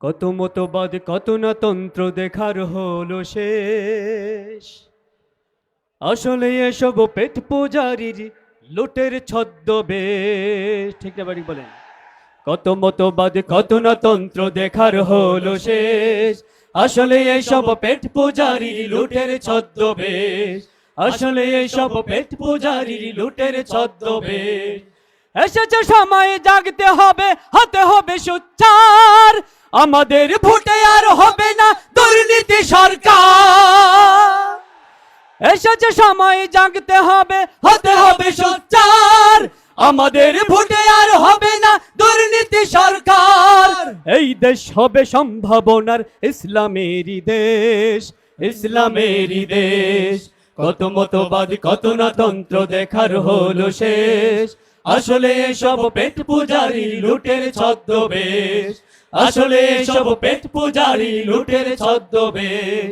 কত মতবাদ, কত না তন্ত্র দেখার হলো শেষ। আসলে এসব পেট পূজারির লুটের ছদ্মবেশ। ঠিক না, বাড়ি বলেন। কত মতবাদ, কত না তন্ত্র দেখার হলো শেষ। আসলে এইসব পেট পূজারির লুটের ছদ্মবেশ। আসলে এইসব পেট পূজারির লুটের ছদ্মবেশ। এসেছে সময়, জাগতে হবে, হতে হবে সুচ্চার আমাদের ভোটে আর হবে না দুর্নীতি সরকার। এসেছে সময়, জাগতে হবে, হতে হবে সোচ্চার আমাদের ভোটে আর হবে না দুর্নীতি সরকার। এই দেশ হবে সম্ভাবনার ইসলামেরই দেশ ইসলামেরই দেশ। কত মতবাদ, কত না তন্ত্র দেখার হলো শেষ। আসলে সব পেট পূজারি লুটের ছদ্মবেশ। আসলে সব পেট পূজারি লুটের ছদ্মবেশ।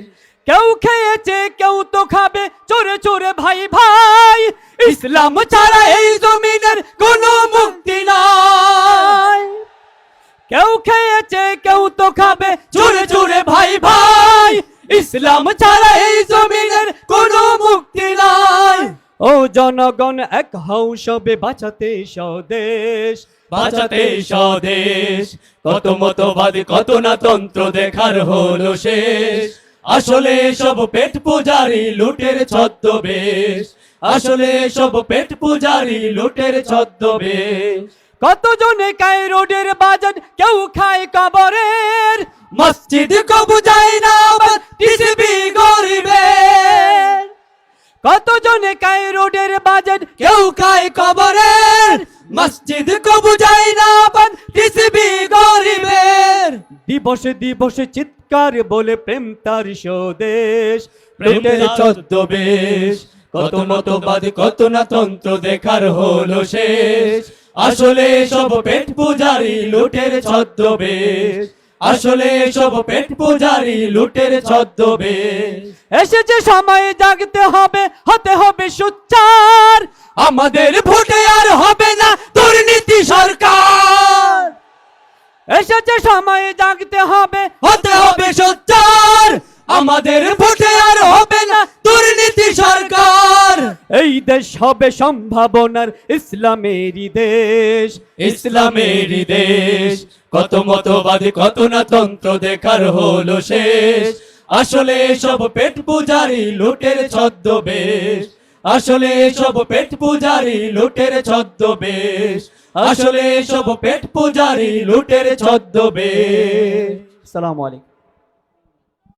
কেউ খেয়েছে, কেউ তো খাবে, চোরে চোরে ভাই ভাই। ইসলাম ছাড়া এই জমিনের কোনো মুক্তি নাই। কেউ খেয়েছে, কেউ তো খাবে, চোরে চোরে ভাই ভাই। ইসলাম ছাড়া এই নাই ও জনগণ, এক হও সবে, বাঁচাতে স্বদেশ বাঁচাতে স্বদেশ। কত মতবাদ, কত না তন্ত্র, দেখার হলো শেষ। আসলে সব পেট পূজারি, লুটের ছদ্মবেশ। আসলে সব পেট পূজারি, লুটের ছদ্মবেশ। কতজনে খায় রোডের বাজার, কেউ খায় কবরের। মসজিদ কবু যায় না টিসিবি কতজনে খায় রোডের বাজার কেউ খায় কবরের। মসজিদ কবু যায় না আবার টিসিবি গরিবের। দিবসে দিবসে চিৎকার বলে প্রেম তার স্বদেশ। প্রেমের ছদ্মবেশ কত মতবাদ কত না তন্ত্র দেখার হলো শেষ। আসলে সব পেট পূজারি লুটের ছদ্মবেশ। আসলে সব পেট পূজারি লুটের ছদ্মবেশ। এসেছে সময় জাগতে হবে হতে হবে সুচ্চার আমাদের ভোটে আর হবে না দুর্নীতি সরকার। এসেছে সময় জাগতে হবে হতে হবে সুচার। আমাদের ভোটে আর হবে দেশ হবে সম্ভাবনার ইসলামেরই দেশ। ইসলামেরই দেশ। কত মতবাদ কত না তন্ত্র দেখার হলো শেষ। আসলে সব পেট পূজারি লুটের ছদ্মবেশ। আসলে সব পেট পূজারি লুটের ছদ্মবেশ। আসলে সব পেট পূজারি লুটের ছদ্মবেশ। সালাম আলাইকুম।